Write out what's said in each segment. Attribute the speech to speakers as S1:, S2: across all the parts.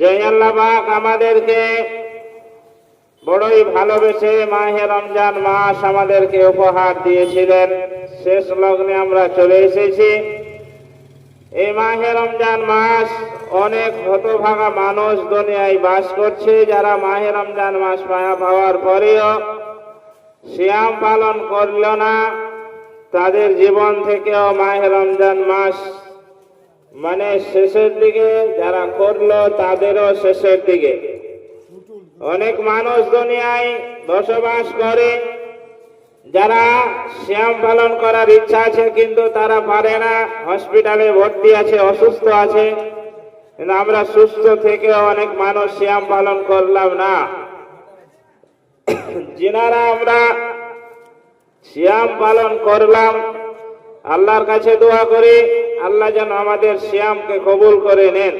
S1: যে আল্লাহবাক আমাদেরকে বড়ই ভালোবেসে মাহে রমজান মাস আমাদেরকে উপহার দিয়েছিলেন। শেষ লগ্নে আমরা চলে এসেছি। এই মাহে রমজান মাস অনেক হতভাগা মানুষ দুনিয়ায় বাস করছে, যারা মাহে রমজান মাস পায়া পাওয়ার পরেও শ্যাম পালন করল না। তাদের জীবন থেকেও মাহে রমজান মাস মানে শেষের দিকে যারা করল, তাদেরও শেষের দিকে। অনেক মানুষ দুনিয়ায় বসবাস করে, যারা শ্যাম পালন করার ইচ্ছা আছে, কিন্তু তারা পারে না। হসপিটালে ভর্তি আছে, অসুস্থ আছে। কিন্তু আমরা সুস্থ থেকে অনেক মানুষ শ্যাম পালন করলাম না। যিনারা আমরা শ্যাম পালন করলাম আল্লাহর কাছে দোয়া করি, আল্লাহ যেন আমাদের শ্যামকে কবুল করে নেন।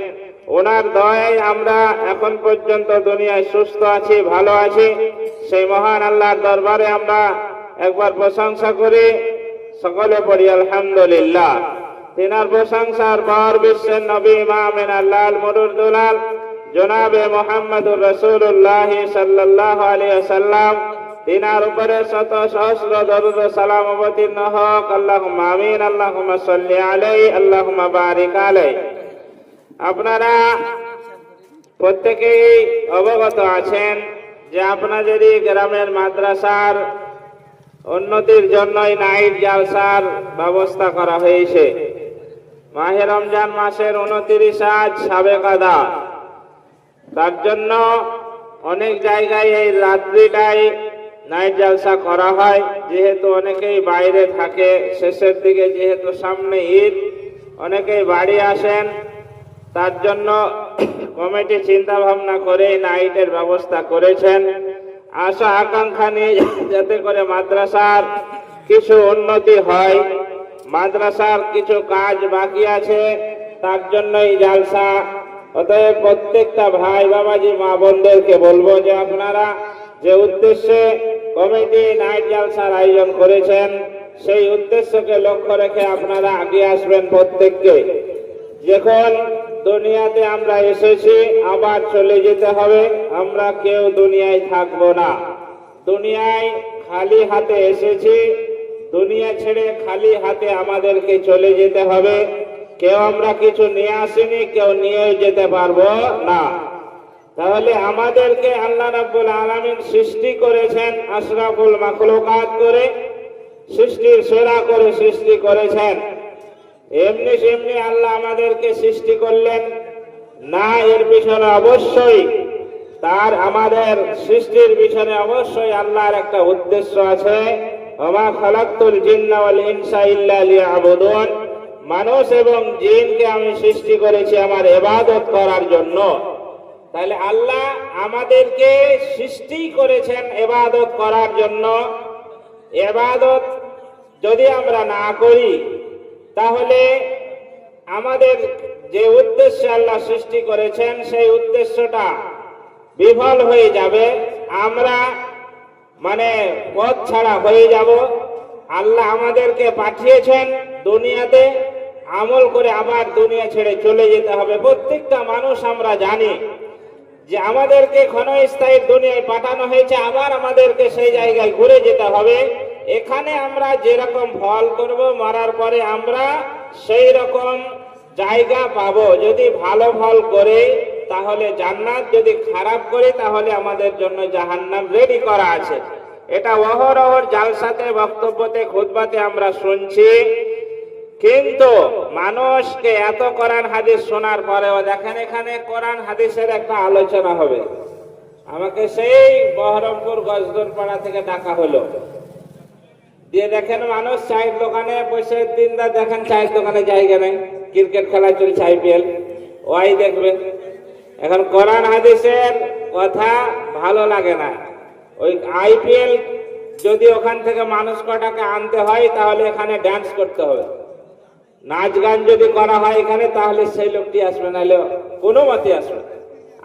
S1: ওনার দয়ায় আমরা এখন পর্যন্ত দুনিয়ায় সুস্থ আছি, ভালো আছি। সেই মহান আল্লাহর দরবারে আমরা একবার প্রশংসা করি। সকলে পড়ি, আলহামদুলিল্লাহ। তিনার প্রশংসার পর বিশ্বের নবী ইমামিন আল্লাহ দুলাল, জনাবে মোহাম্মদুর রসুল্লাহ সাল্লাহ আলিয়া সাল্লাম তিনার উপরে শত সহস্র দরুদ সালাম অবতীর্ণ হক। আল্লাহ আমিন আল্লাহ সাল্লি আলাই আল্লাহ বারিক আলাই। আপনারা প্রত্যেকেই অবগত আছেন যে আপনাদের এই গ্রামের মাদ্রাসার উন্নতির জন্যই নাইট জালসার ব্যবস্থা করা হয়েছে, মাহে রমজান মাসের উনত্রিশ আজ সাবেকাদা তার জন্য অনেক জায়গায় এই রাত্রিটায় নাইট জালসা করা হয়। যেহেতু অনেকেই বাইরে থাকে, শেষের দিকে যেহেতু সামনে ঈদ, অনেকেই বাড়ি আসেন, তার জন্য কমিটি চিন্তা ভাবনা করে নাইটের ব্যবস্থা করেছেন। আশা, আকাঙ্ক্ষা নিয়ে যাতে করে মাদ্রাসার কিছু উন্নতি হয়। মাদ্রাসার কিছু কাজ বাকি আছে, তার জন্যই জালসা। অতএব প্রত্যেকটা ভাই বাবাজি মা বোনদেরকে বলব যে আপনারা যে উদ্দেশ্যে কমিটি নাইট জালসার আয়োজন করেছেন। সেই উদ্দেশ্যকে লক্ষ্য রেখে আপনারা আগে আসবেন প্রত্যেককে। যখন দুনিয়াতে আমরা এসেছি, আবার চলে যেতে হবে। আমরা কেউ দুনিয়ায় থাকব না। দুনিয়ায় খালি হাতে এসেছি। দুনিয়া ছেড়ে খালি হাতে আমাদেরকে চলে যেতে হবে। কেউ আমরা কিছু নিয়ে আসিনি, কেউ নিয়েও যেতে পারব না। তাহলে আমাদেরকে আল্লাহ রাব্বুল আলামিন সৃষ্টি করেছেন আশরাফুল মাখলুকাত করে, সৃষ্টির সেরা করে সৃষ্টি করেছেন। এমনি সেমনি আল্লাহ আমাদেরকে সৃষ্টি করলেন। না, এর পিছনে অবশ্যই, তার আমাদের সৃষ্টির পিছনে অবশ্যই আল্লাহর একটা উদ্দেশ্য আছে। ওমা খালাক্তুল জিন্না ওয়াল ইনসা ইল্লা লিয়াবুদুন। মানুষ এবং জিনকে আমি সৃষ্টি করেছি আমার ইবাদত করার জন্য। তাহলে আল্লাহ আমাদেরকে সৃষ্টি করেছেন এবাদত করার জন্য। এবাদত যদি আমরা না করি, তাহলে আমাদের যে উদ্দেশ্যে আল্লাহ সৃষ্টি করেছেন, সেই উদ্দেশ্যটা বিফল হয়ে যাবে। আমরা মানে পথ ছাড়া হয়ে যাব। আল্লাহ আমাদেরকে পাঠিয়েছেন দুনিয়াতে। আমল করে আবার দুনিয়া ছেড়ে চলে যেতে হবে। প্রত্যেকটা মানুষ আমরা জানি যে আমাদেরকে ক্ষণস্থায়ী দুনিয়ায় পাঠানো হয়েছে, আবার আমাদেরকে সেই জায়গায় ঘুরে যেতে হবে। এখানে আমরা যেরকম ফল করব, মারার পরে আমরা সেই রকম জায়গা পাব। যদি ভালো ফল করে, তাহলে জান্নাত। যদি খারাপ করে, তাহলে আমাদের জন্য জাহান্নাম রেডি করা আছে। এটা অহরহর জালসাতে, বক্তব্যতে খুদবাতে আমরা শুনছি। কিন্তু মানুষকে এত কোরআন হাদিস শোনার পরেও দেখেন এখানে কোরআন হাদিসের একটা আলোচনা হবে। আমাকে সেই বহরমপুর গজদরপাড়া থেকে ডাকা হলো। দিয়ে দেখেন মানুষ চায়ের দোকানে বসে দিনদার দেখেন চায়ের দোকানে জায়গা নেই, ক্রিকেট খেলা চলছে আইপিএল ওয়াই দেখবে। এখন কোরআন হাদিসের কথা ভালো লাগে না। ওই আইপিএল যদি ওখান থেকে মানুষ কটাকে আনতে হয়, তাহলে এখানে ড্যান্স করতে হবে। নাচ গান যদি করা হয় এখানে, তাহলে সেই লোকটি আসবে, নাহলে কোনো মতে আসবে না।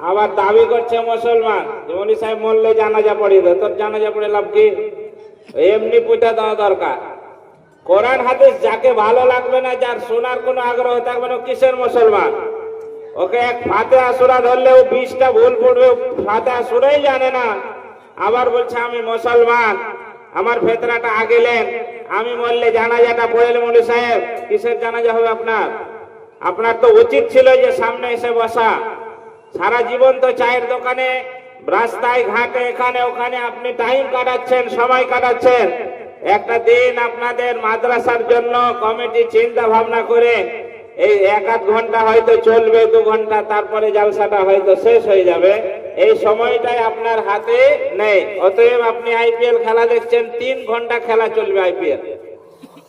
S1: আবার দাবি করছে মুসলমান যেমন সাহেব মরলে জানাজা পড়িয়ে দেয়, তোর জানাজা পড়ে লাভ কি? এমনি পুঁতে দেওয়া দরকার। কোরআন হাদিস যাকে ভালো লাগবে না, যার শোনার কোনো আগ্রহ থাকবে না কিসের মুসলমান? ওকে এক ফাতে আসুরা ধরলে ও বিষটা ভুল পড়বে ফাতে আসুরাই জানে না। আবার বলছে, আমি মুসলমান, আমার ফেতরাটা আগেলেন। আমি বললে জানাজাটা বয়েল মৌলী সাহেব, কিসের জানাজা হবে আপনার? আপনার তো উচিত ছিল যে সামনে এসে বসা। সারা জীবন তো চায়ের দোকানে, রাস্তায়, ঘাটে, এখানে, ওখানে আপনি টাইম কাটাচ্ছেন, সময় কাটাচ্ছেন। একটা দিন আপনাদের মাদ্রাসার জন্য কমিটি চিন্তা ভাবনা করে এই এক আধ ঘণ্টা হয়তো চলবে, দু ঘণ্টা, তারপরে জালসাটা হয়তো শেষ হয়ে যাবে। এই সময়টাই আপনার হাতে নেই। অতএব আপনি আইপিএল খেলা দেখছেন, তিন ঘণ্টা খেলা চলবে আইপিএল।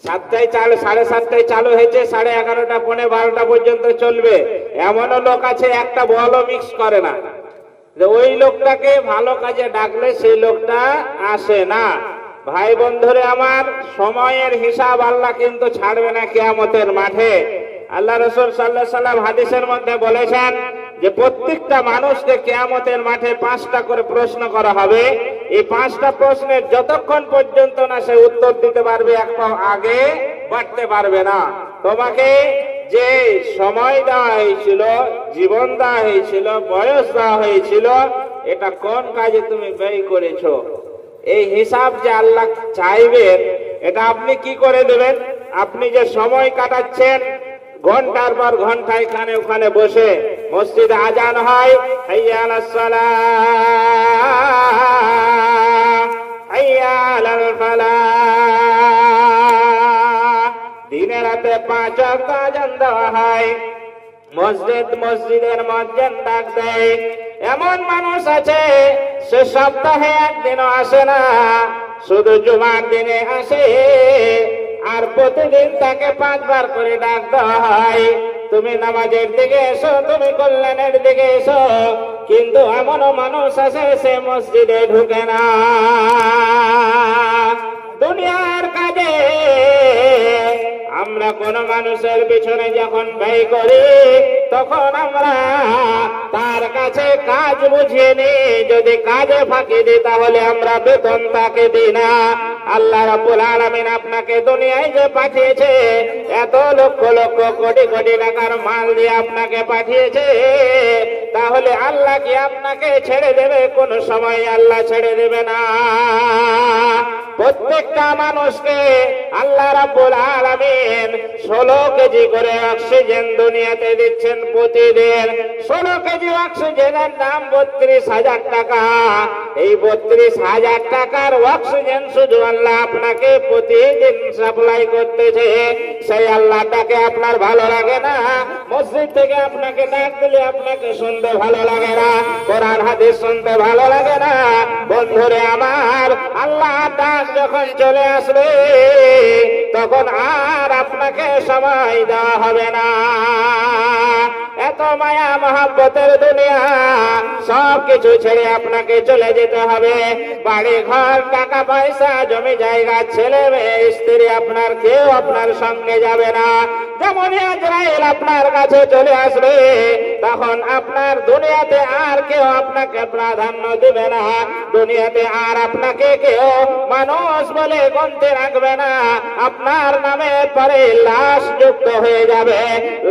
S1: সাতটায় চালু, সাড়ে সাতটায় চালু হয়েছে, সাড়ে এগারোটা, পৌনে বারোটা পর্যন্ত চলবে। এমনও লোক আছে, একটা বলও মিক্স করে না। ওই লোকটাকে ভালো কাজে ডাকলে সেই লোকটা আসে না। ভাই বন্ধুরে আমার, সময়ের হিসাব আল্লাহ কিন্তু ছাড়বে না কেয়ামতের মাঠে। আল্লাহ রসুল সাল্লাহ সাল্লাম হাদিসের মধ্যে বলেছেন যে প্রত্যেকটা মানুষকে কেয়ামতের মাঠে পাঁচটা করে প্রশ্ন করা হবে। এই পাঁচটা প্রশ্নের যতক্ষণ পর্যন্ত না সে উত্তর দিতে পারবে এক পাও আগে বাড়তে পারবে না। তোমাকে যে সময় দেওয়া হয়েছিল, জীবন দেওয়া হয়েছিল, বয়স দেওয়া হয়েছিল, এটা কোন কাজে তুমি ব্যয় করেছ? এই হিসাব যে আল্লাহ চাইবেন, এটা আপনি কি করে দেবেন? আপনি যে সময় কাটাচ্ছেন ঘণ্টার পর ঘণ্টা এখানে ওখানে বসে মসজিদে আজান হয়। হাইয়া আলাস সালাহ, হাইয়া আলাল ফালাহ। দিনে রাতে পাঁচ আজান দেওয়া হয়। মসজিদ মসজিদের মসজিদ ডাক দেয়। এমন মানুষ আছে সে সপ্তাহে একদিনও আসে না। শুধু জুমার দিনে আসে। আর প্রতিদিন তাকে পাঁচবার করে ডাক হয়। তুমি নামাজের দিকে এসো, তুমি কল্যাণের দিকে এসো, কিন্তু এমনও মানুষ আছে, সে মসজিদে ঢুকে না। দুনিয়ার কাজে আমরা কোন মানুষের পিছনে যখন ব্যয় করি, তখন আমরা তার কাছে কাজ বুঝিয়ে নি যদি কাজে ফাঁকি দিই, তাহলে আমরা বেতন তাকে দিই না। আল্লাহ রাব্বুল আলামিন আপনাকে দুনিয়ায় যে পাঠিয়েছে, এত লক্ষ লক্ষ কোটি কোটি টাকার মাল দিয়ে আপনাকে পাঠিয়েছে, তাহলে আল্লাহ কি আপনাকে ছেড়ে দেবে? কোন সময় আল্লাহ ছেড়ে দেবে না। প্রত্যেকটা মানুষকে আল্লাহ রাব্বুল আলামিন ষোলো কেজি করে অক্সিজেন দুনিয়াতে দিচ্ছেন প্রতিদিন। ষোলো কেজি অক্সিজেনের দাম বত্রিশ হাজার টাকা। এই বত্রিশ হাজার টাকার অক্সিজেন শুধু আল্লাহ আপনাকে প্রতিদিন সাপ্লাই করতেছে। সেই আল্লাহটাকে আপনার ভালো লাগে না। মসজিদ থেকে আপনাকে ডাক দিলে আপনাকে শুনতে ভালো লাগে না। কোরআন, হাদিস শুনতে ভালো লাগে না। বন্ধুরে আমার, আল্লাহ ডাক যখন চলে আসবে, তখন আর আপনাকে সময় দেওয়া হবে না। এত মায়া মহাব্বতের দুনিয়া সব কিছু ছেড়ে আপনাকে চলে যেতে হবে। বাড়ি ঘর টাকা পয়সা জমি জায়গা, ছেলে মেয়ে, স্ত্রী, আপনার কেউ আপনার সঙ্গে যাবে না। যেমন আজরাইল আপনার কাছে চলে আসবে, তখন আপনার দুনিয়াতে আর কেউ আপনাকে প্রাধান্য দেবে না। দুনিয়াতে আর আপনাকে কেউ মানুষ বলে গন্তে রাখবে না। আপনার নামে পরে লাশ যুক্ত হয়ে যাবে।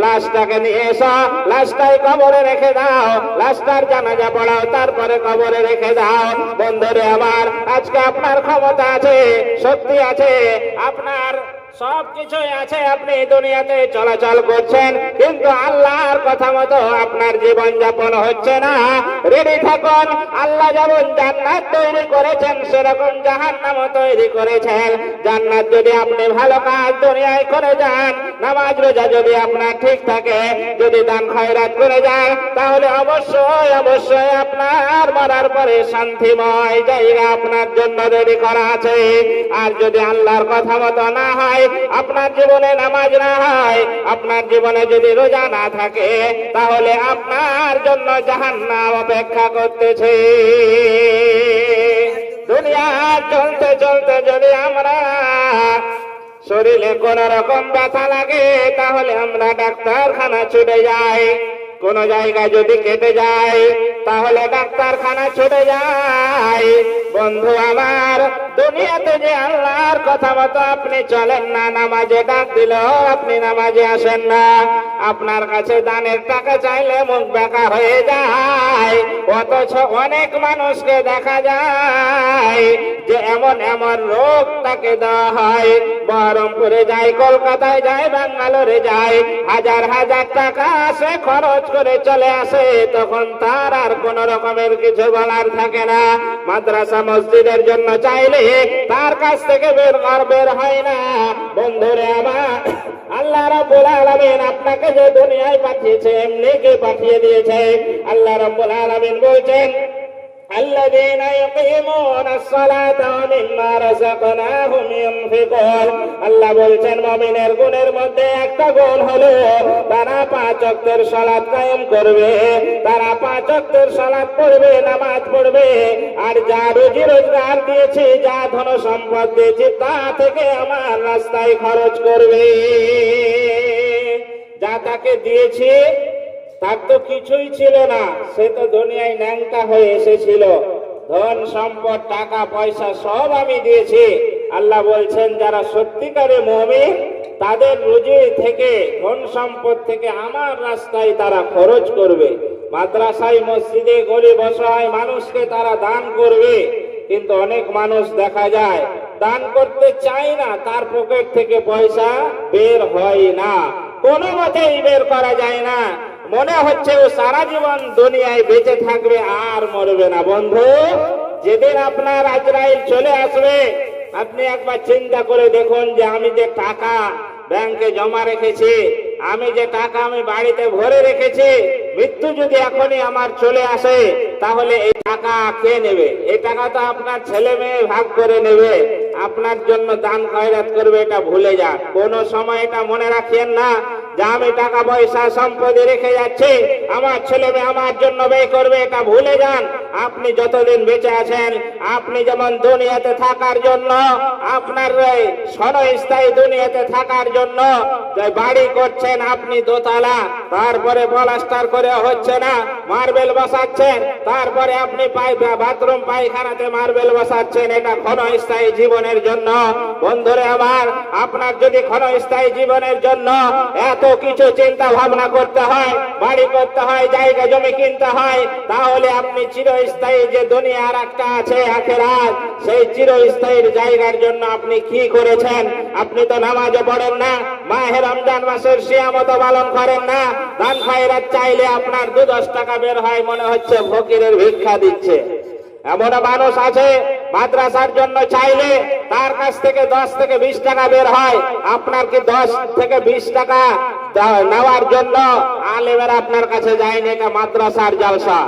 S1: লাশটাকে নিয়ে এসো, লাশটাই কবরে রেখে দাও। লাশটার জানাজা পড়াও, তারপরে কবরে রেখে দাও। বন্ধুরে আমার, আজকে আপনার ক্ষমতা আছে, শক্তি আছে। আপনার সব কিছুই আছে, আপনি দুনিয়াতে চলাচল করছেন, কিন্তু আল্লাহর কথা মতো আপনার জীবন যাপন হচ্ছে না। রেডি থাকুন, আল্লাহ যেমন জান্নাত তৈরি করেছেন, সেরকম জাহান্নামও তৈরি করেছেন। জান্নাত যদি আপনি ভালো কাজ দুনিয়ায় করে যান, নামাজ রোজা যদি আপনার ঠিক থাকে, যদি দান খয়রাত করে যান, তাহলে অবশ্যই অবশ্যই আপনার মরার পরে শান্তিময় জায়গা আপনার জন্য রেডি করা আছে। আর যদি আল্লাহর কথা মতো না হয় আপনার জীবনে নামাজ না হয়, আপনার জীবনে যদি রোজা না থাকে, তাহলে আপনার জন্য জাহান্নাম অপেক্ষা করতেছে। দুনিয়া চলতে চলতে যদি আমরা শরীরে কোন রকম ব্যথা লাগে, তাহলে আমরা ডাক্তারখানা ছুটে যাই, কোন জায়গায় যদি কেটে যায় তাহলে ডাক্তারখানা ছুটে যায় বন্ধু, আমার দুনিয়াতে যে আল্লাহর কথা মতো আপনি চলেন না, নামাজে ডাক দিল আপনি নামাজে আসেন না। আপনার কাছে দানের টাকা চাইলে মুখ বেকা হয়ে যায়। অথচ অনেক মানুষকে দেখা যায় যে এমন এমন রোগ তাকে দেওয়া হয়। বহরমপুরে যায় কলকাতায় যায় ব্যাঙ্গালোরে যায় হাজার হাজার টাকা আসে খরচ করে চলে আসে, তখন তার আর কোন রকমের কিছু বলার থাকে না। মাদ্রাসা মসজিদের জন্য চাইলে তার কাছ থেকে বের ঘর বের হয় না। বন্ধুরে আমার, আল্লাহ রাব্বুল আলামিন আপনাকে যে দুনিয়ায় পাঠিয়েছে, এমনি কে পাঠিয়ে দিয়েছে? আল্লাহ রাব্বুল আলামিন বলছেন الذين يقيمون الصلاة ومما رزقناهم ينفقون আল্লাহ বলছেন মমিনের গুণের মধ্যে একটা গুণ হলো তারা পাঁচ অক্টের সালাত কায়েম করবে তারা পাঁচ অক্টের সালাত পড়বে নামাজ পড়বে আর যা রুজি রোজগার দিয়েছি যা ধন সম্পদ দিয়েছি তা থেকে আমার রাস্তায় খরচ করবে যা তাকে দিয়েছি তার তো কিছুই ছিল না, সে তো দুনিয়ায় ন্যাংটা হয়ে এসেছিল। ধন সম্পদ, টাকা, পয়সা সব আমি দিয়েছি। আল্লাহ বলছেন, যারা সত্যিকারে মমিন, তাদের রুজি থেকে, ধন সম্পদ থেকে আমার রাস্তায় তারা খরচ করবে। মাদ্রাসায়, মসজিদে গরিব অসহায় মানুষকে তারা দান করবে। কিন্তু অনেক মানুষ দেখা যায়, দান করতে চায় না, তার পকেট থেকে পয়সা বের হয় না। কোনো মতেই বের করা যায় না। মনে হচ্ছে ও সারা জীবন দুনিয়ায় বেঁচে থাকবে আর মরবে না। বন্ধু, যেদিন আপনার আজরাইল চলে আসবে, আপনি একবার চিন্তা করে দেখুন যে আমি যে টাকা ব্যাংকে জমা রেখেছি, আমি যে টাকা আমি বাড়িতে ভরে রেখেছি, মৃত্যু যদি এখনই আমার চলে আসে, তাহলে এই টাকা কে নেবে? এই টাকা তো আপনার ছেলে মেয়ে ভাগ করে নেবে। আপনার জন্য দান খয়রাত করবে, এটা ভুলে যান। কোনো সময় এটা মনে রাখিয়েন না যে আমি টাকা পয়সা সম্পদে রেখে যাচ্ছি, আমার ছেলে আমার জন্য ব্যয় করবে এটা ভুলে যান। আপনি যতদিন বেঁচে আছেন, আপনি যেমন দুনিয়াতে থাকার জন্য, আপনার স্থায়ী দুনিয়াতে থাকার জন্য বাড়ি করছেন আপনি দোতলা, তারপরে পলাস্টার করে হচ্ছে না, মার্বেল বসাচ্ছেন, তারপরে আপনি বাথরুম, পায়খানাতে মার্বেল বসাচ্ছেন, এটা ক্ষণস্থায়ী জীবনের জন্য। বন্ধুরে আমার, আপনার যদি ক্ষণস্থায়ী জীবনের জন্য এত কিছু চিন্তা ভাবনা করতে হয়, বাড়ি করতে হয়, জায়গা জমি কিনতে হয়, তাহলে আপনি চিরস্থায়ী যে দুনিয়ার একটা আছে আখেরাত, সেই চিরস্থায়ীর জায়গার জন্য আপনি কি করেছেন? আপনি তো নামাজও পড়েন না, মাহে রমজান মাসের সিয়ামত পালন করেন না। দান খায়রাত চাইলে আপনার দু দশ টাকা বের হয়, মনে হচ্ছে ফকিরের ভিক্ষা দিচ্ছে। এমন মানুষ আছে, মাদ্রাসার জন্য চাইলে তার কাছ থেকে দশ থেকে বিশ টাকা বের হয়। আপনার কি দশ থেকে বিশ টাকা নেওয়ার জন্য? আলেমের আপনার কাছে যায়নি এটা মাদ্রাসার জালসা।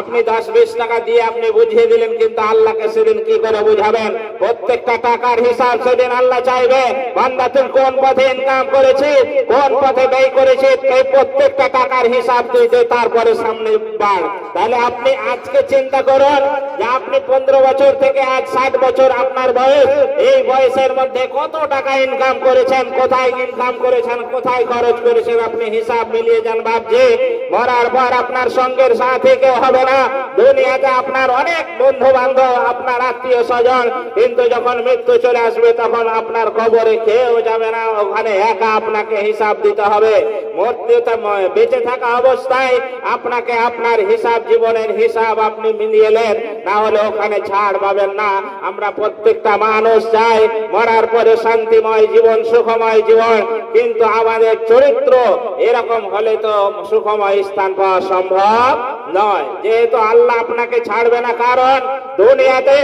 S1: আপনি দশ বিশ টাকা দিয়ে আপনি বুঝিয়ে দিলেন কিন্তু আল্লাহকে সেদিন কি করে বুঝাবেন? প্রত্যেকটা টাকার হিসাব সেদিন আল্লাহ চাইবে। বান্দা, তুই কোন পথে ইনকাম করেছিস? কোন পথে ব্যয় করেছিস? এই প্রত্যেকটা টাকার হিসাব তুই দে, তারপরে সামনে বাড়। তাহলে আপনি আজকে চিন্তা করুন যে আপনি পনেরো বছর থেকে আজ ষাট বছর আপনার বয়স। এই বয়সের মধ্যে কত টাকা ইনকাম করেছেন? কোথায় ইনকাম করেছেন? কোথায় খরচ করেছেন? আপনি হিসাব মিলিয়ে যান ভাবছি মরার পর আপনার সঙ্গের সাথে কেউ হবে না, দুনিয়াতে আপনার অনেক বন্ধু বান্ধব আপনার আত্মীয় স্বজন, কিন্তু যখন মৃত্যু চলে আসবে তখন আপনার কবরে কেউ যাবে না, ওখানে একা আপনাকে হিসাব দিতে হবে। মৃত্যুতে বেঁচে থাকা অবস্থায় আপনাকে আপনার হিসাব, জীবনের হিসাব আপনি মিলিয়েলেন না হলে ওখানে ছাড় পাবেন না। আমরা প্রত্যেকটা মানুষ চাই মরার পরে শান্তিময় জীবন, সুখময় জীবন, কিন্তু আমাদের চরিত্র এরকম হলে তো সুখময় স্থান পাওয়া সম্ভব নয়। যেহেতু আল্লাহ আপনাকে ছাড়বে না, কারণ দুনিয়াতে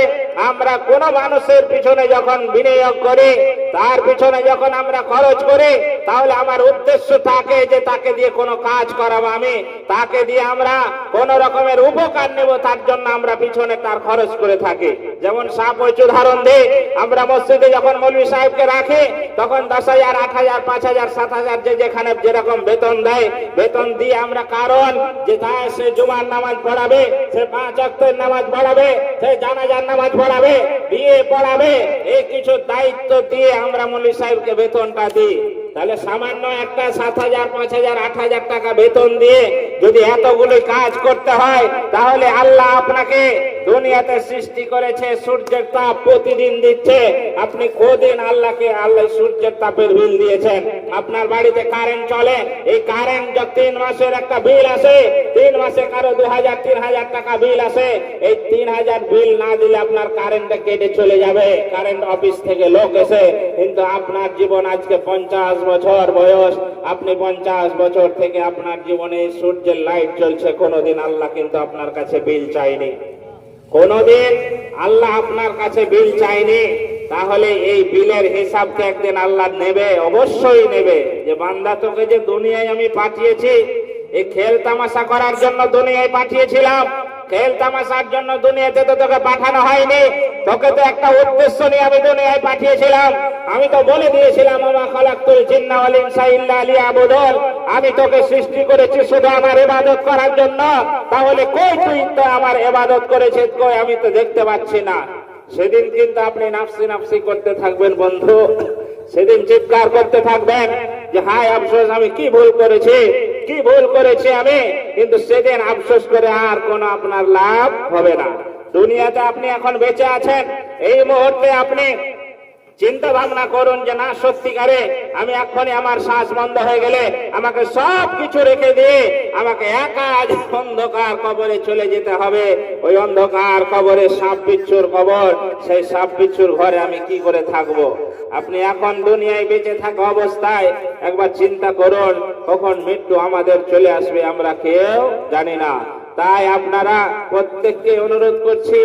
S1: আমরা কোন মানুষের পিছনে যখন বিনিয়োগ করি, তার পিছনে যখন আমরা খরচ করি তাহলে আমার উদ্দেশ্য তাকে যে তাকে দিয়ে কোনো কাজ করাবো আমি। তাকে দিয়ে আমরা কোন রকমের উপকার নেব, তার জন্য আমরা পিছনে তার খরচ করে থাকি। যেমন সাপ হচ্ছে উদাহরণ দিই, আমরা মসজিদে যখন মৌলভী সাহেবকে রাখি, তখন দশ হাজার, আট হাজার, পাঁচ হাজার, সাত হাজার, যে যেখানে যেরকম বেতন দেয়, বেতন দিয়ে আমরা কারণ যে তা সে জুমার নামাজ পড়াবে, সে পাঁচ অক্টের নামাজ পড়াবে, সে জানাজার নামাজ পড়াবে, বিয়ে পড়াবে, এই কিছু দায়িত্ব দিয়ে আমরা মৌলভী সাহেবকে বেতনটা দিই। তাহলে সামান্য একটা সাত হাজার, পাঁচ হাজার, আট হাজার টাকা বেতন দিয়ে যদি এতগুলো কাজ করতে হয়, তাহলে আল্লাহ আপনাকে দুনিয়াতে সৃষ্টি করেছে, সূর্যের তাপ প্রতিদিন দিচ্ছে। আপনি কদিন আল্লাহকে, আল্লাহ সূর্যের তাপের বিল দিয়েছেন? আপনার বাড়িতে কারেন্ট চলে? এই কারেন্ট তিন মাসের একটা বিল আসে, তিন মাসে কারও দু হাজার, তিন হাজার টাকা বিল আসে। এই তিন হাজার বিল না দিলে আপনার কারেন্টটা কেটে চলে যাবে। কারেন্ট অফিস থেকে লোক এসে, কিন্তু আপনার জীবন আজকে পঞ্চাশ বছর বয়স। আপনি পঞ্চাশ বছর থেকে আপনার জীবনে সূর্যের লাইট জ্বলছে, কোনোদিন আল্লাহ কিন্তু আপনার কাছে বিল চাইনি কোনদিন আল্লাহ আপনার কাছে বিল চাইনি, তাহলে এই বিলের হিসাবকে একদিন আল্লাহ নেবে, অবশ্যই নেবে। যে বান্দা তোকে যে দুনিয়ায় আমি পাঠিয়েছি, এই খেল তামাশা করার জন্য দুনিয়ায় পাঠিয়েছিলাম খেল তামাশার জন্য দুনিয়াতে তো তোকে পাঠানো হয়নি। তোকে তো একটা উদ্দেশ্য নিয়ে আমি দুনিয়ায় পাঠিয়েছিলাম। আমি তো বলে দিয়েছিলাম আমা খালাক্তুল জিন্না ওয়াল ইনসা ইল্লা লিয়াবুদুন। আমি তোকে সৃষ্টি করেছি শুধু আমার ইবাদত করার জন্য। তাহলে কই তুই তো আমার ইবাদত করেছিস? কই আমি তো দেখতে পাচ্ছি না। সেদিন কিন্তু আপনি নাফসি নাফসি করতে থাকবেন বন্ধু। সেদিন চিৎকার করতে থাকবেন। যে, হায়, আফসোস, আমি কি ভুল করেছি? কি ভুল করেছি আমি? কিন্তু সেদিন আফসোস করে আর কোনো আপনার লাভ হবে না। দুনিয়াতে আপনি এখন বেঁচে আছেন। এই মুহূর্তে আপনি চিন্তা ভাবনা করুন যে না, সত্যিকারে আমি এখনই আমার শ্বাস বন্ধ হয়ে গেলে আমাকে সব কিছু রেখে দিয়ে আমাকে একা অন্ধকার কবরে চলে যেতে হবে। ওই অন্ধকার কবরে সাপ বিচ্ছুর কবর, সেই সাপ বিচ্ছুর ঘরে আমি কি করে থাকব? আপনি এখন দুনিয়ায় বেঁচে থাকা অবস্থায় একবার চিন্তা করুন, কখন মৃত্যু আমাদের চলে আসবে আমরা কেউ জানি না। তাই আপনারা প্রত্যেককে অনুরোধ করছি